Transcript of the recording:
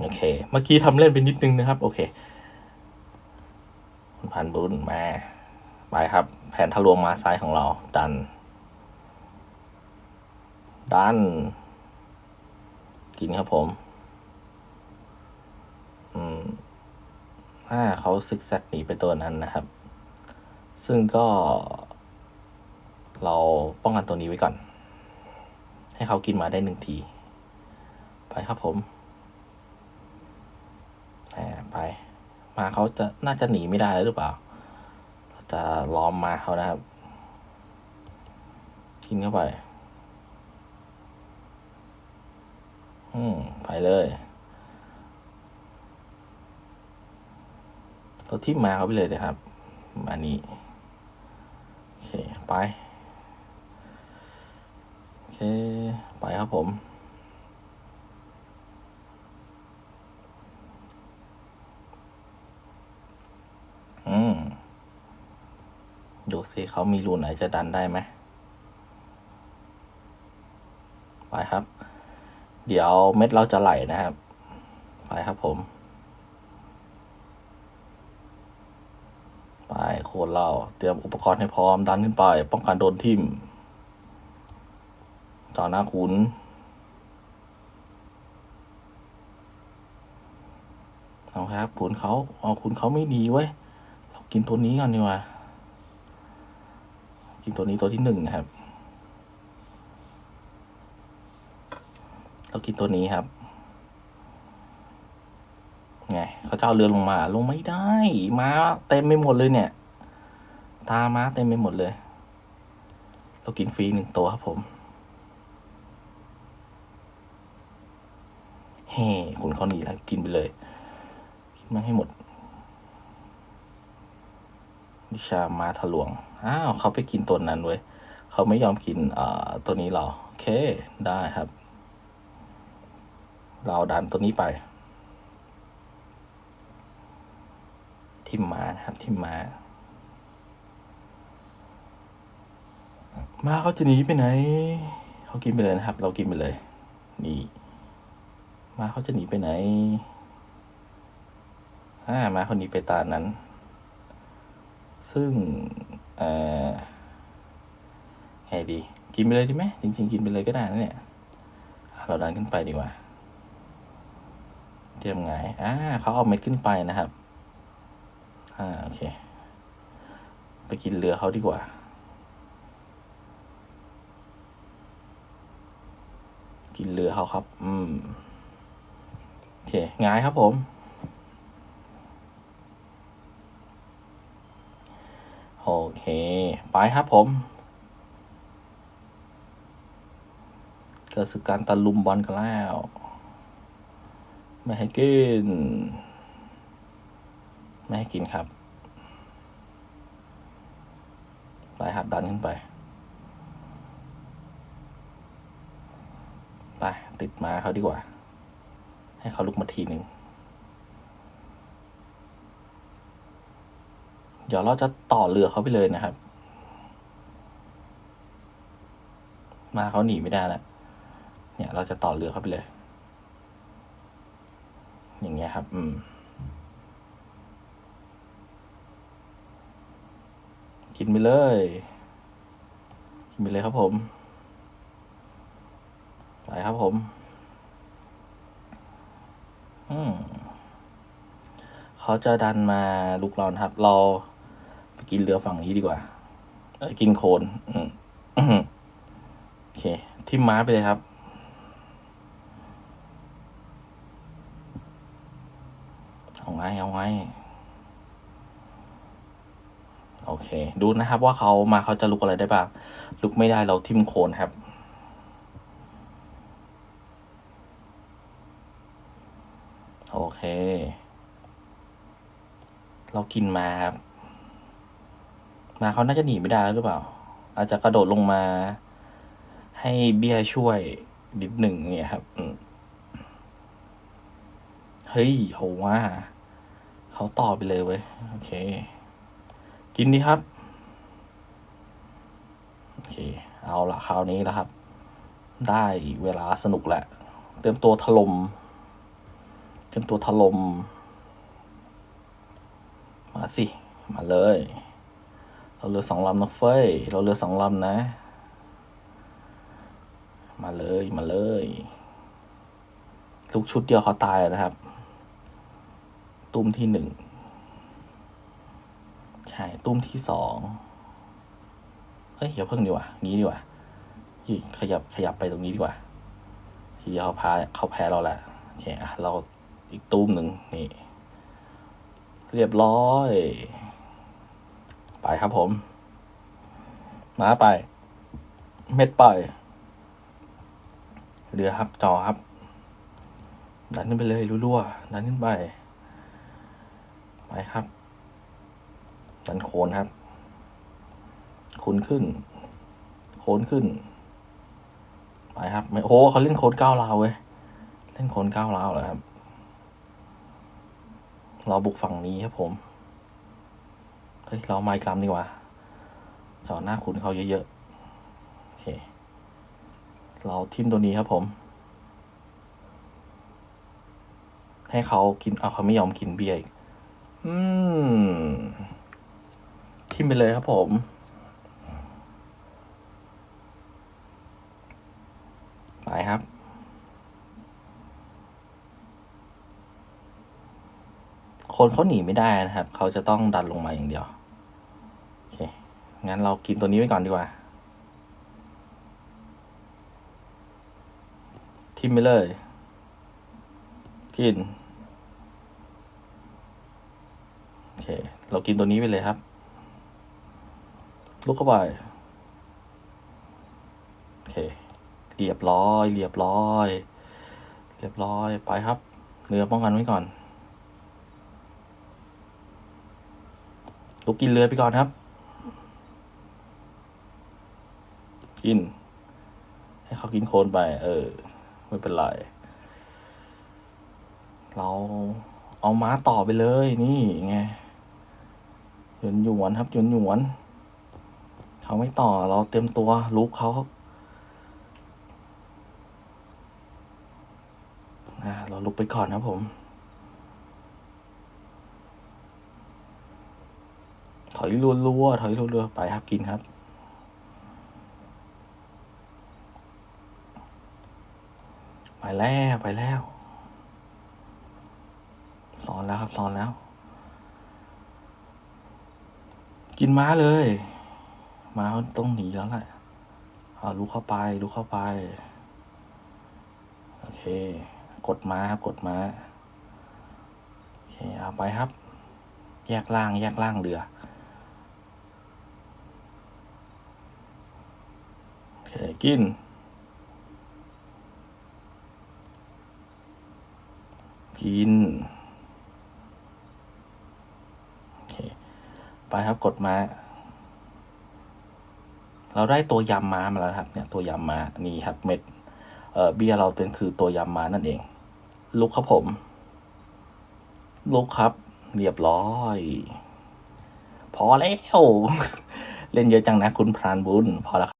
โอเค เมื่อกี้ทำเล่นไปนิดนึงนะครับ โอเคคุณพันบุญมาไปครับ แผนทะลวงมาซ้ายของเรา ดัน ดัน กินครับผม อืมอ่าเขาซิกแซกหนีไปตัวนั้นนะครับ ซึ่งก็ เราป้องกันตัวนี้ไว้ก่อน ให้เขากินมาได้หนึ่งที ไปครับผมแหมไป มาเขาจะน่าจะหนีไม่ได้หรือเปล่าเราจะล้อมมาเขานะครับ กินเข้าไป อืมไปเลยตัวที่มาเขาไปเลยนะครับมานี้โอเคไปโอเคไปครับผม อืม ดูสิเขามีรูไหนจะดันได้ไหมไปครับ เดี๋ยวเม็ดเราจะไหลนะครับ ไปครับผม ไปโคนเราเตรียมอุปกรณ์ให้พร้อมดันขึ้นไป ป้องกันโดนทิ่ม ต่อหน้าขุนเอาครับขุนเขาเอาขุนเขาไม่ดีเว้ย กินตัวนี้ก่อนดีกว่า กินตัวนี้ตัวที่หนึ่งนะครับ เรากินตัวนี้ครับ ไงเขาจะเอาเรือลงมา ลงไม่ได้ ม้าเต็มไปหมดเลยเนี่ย ตาม้าเต็มไปหมดเลย เรากินฟรีหนึ่งตัวครับผมเฮ้คุณเขาหนีแล้วกินไปเลย กินมาให้หมด วิชามาทะลวง อ้าวเขาไปกินตัวนั้นเว้ยเขาไม่ยอมกินตัวนี้เราโอเคได้ครับ เราดันตัวนี้ไปทิมมานะครับทิมมา มาเขาจะหนีไปไหนเขากินไปเลยนะครับ เรากินไปเลย นี่ มาเขาจะหนีไปไหนอ่ามาเขาหนีไปตานั้น ซึ่งเออไงดี กินไปเลยดีไหมจริงๆ กินไปเลยก็ได้นะเนี่ยอะเราดันขึ้นไปดีกว่าเตรียมไงอ่าเขาเอาเม็ดขึ้นไปนะครับ อ่าโอเค ไปกินเรือเขาดีกว่า กินเรือเขาครับ อืม โอเคงายครับผม โอเค ไปครับผม เกิดสึกการตะลุมบอลกันแล้ว ไม่ให้กิน ไม่ให้กินครับ ไปครับดันขึ้นไป ไป ติดมาเขาดีกว่า ให้เขาลุกมาทีหนึ่งเดี๋ยวเราจะต่อเรือเขาไปเลยนะครับ มาเขาหนีไม่ได้แล้วเนี่ย เราจะต่อเรือเขาไปเลย อย่างเงี้ยครับ อืม กินไปเลยกินไปเลยครับผม ไปครับผม อืมเขาจะดันมาลุกเรานะครับ เราไปกินเรือฝั่งนี้ดีกว่าเออกินโคลนอืม ทิมม้าไปเลยครับ เอาไงเอาไงโอเค ดูนะครับว่าเขามาเขาจะลุกอะไรได้บ้าง ลุกไม่ได้เราทิมโคนครับโอเค เรากินมาครับ มาเขาน่าจะหนีไม่ได้แล้วหรือเปล่า อาจจะกระโดดลงมา ให้เบี้ยช่วยนิดหนึ่งเนี่ยครับเฮ้ยเขาว่าเขาต่อไปเลยเว้ยโอเค กินดีครับ โอเค เอาละคราวนี้แล้วครับ ได้เวลาสนุกแหละ เตรียมตัวถล่มเตรียมตัวถล่มมาสิ มาเลย เราเรือสองลำนะเฟ้ย เราเรือสองลำนะ เลยมาเลย ลูกชุดเดียวเขาตายนะครับ ตุ้มที่หนึ่งใช่ตุ้มที่สองเฮ้ยอย่าเพิ่งดีกว่างี้ดีกว่ายี่ขยับขยับไปตรงนี้ดีกว่า ทีเดียวเขาพาเขาแพ้เราแหละโอเคอะเราอีกตุ้มหนึ่งนี่ เรียบร้อย ไปครับผม มาไป เม็ดไป เรือครับจอครับ ดันขึ้นไปเลยรัวๆดันขึ้นไป ไปครับ ดันโคนครับโคนขึ้น โคนขึ้น ไปครับไม่โอ้เขาเล่นโคนก้าวราวเว้ย เล่นโคนก้าวราวเหรอครับ เราบุกฝั่งนี้ครับผม เฮ้ย เราไมค์กลัมดีกว่าจอดหน้าคุณเขาเยอะๆ เราทิมตัวนี้ครับผม ให้เขากินเอาเขาไม่ยอมกินเบียร์อีก อืม ทิมไปเลยครับผมไปครับคนเขาหนีไม่ได้นะครับ เขาจะต้องดันลงมาอย่างเดียว โอเค งั้นเรากินตัวนี้ไปก่อนดีกว่า ทิมไปเลย กิน โอเค เรากินตัวนี้ไปเลยครับ ลุกเข้าไป โอเค เรียบร้อย เรียบร้อย เรียบร้อย ไปครับ เรือป้องกันไว้ก่อน ลุกกินเรือไปก่อนครับ กินให้เขากินโคลนไป เออ ไม่เป็นไร เราเอาม้าต่อไปเลยนี่ไงหยวนหยวนครับหยวนหยวนเขาไม่ต่อเราเต็มตัวลุกเขาเราลุกไปก่อนครับผม ถอยรัวๆถอยรัวๆไปครับกินครับ ไปแล้วไปแล้ว สอนแล้วครับสอนแล้ว กินม้าเลยม้าต้องหนีแล้วแหละเอาลุกเข้าไปลุกเข้าไป โอเค กดม้าครับกดม้าโอเคเอาไปครับ แยกล่างแยกล่างเรือโอเคกิน กินไปครับกดมา เราได้ตัวยำม้ามาแล้วครับเนี่ยตัวยำม้านี่ครับเม็ดเเบียเราเป็นคือตัวยำม้านั่นเอง ลุกครับผม ลุกครับ เรียบร้อย พอแล้ว เล่นเยอะจังนะคุณพรานบุญพอแล้ว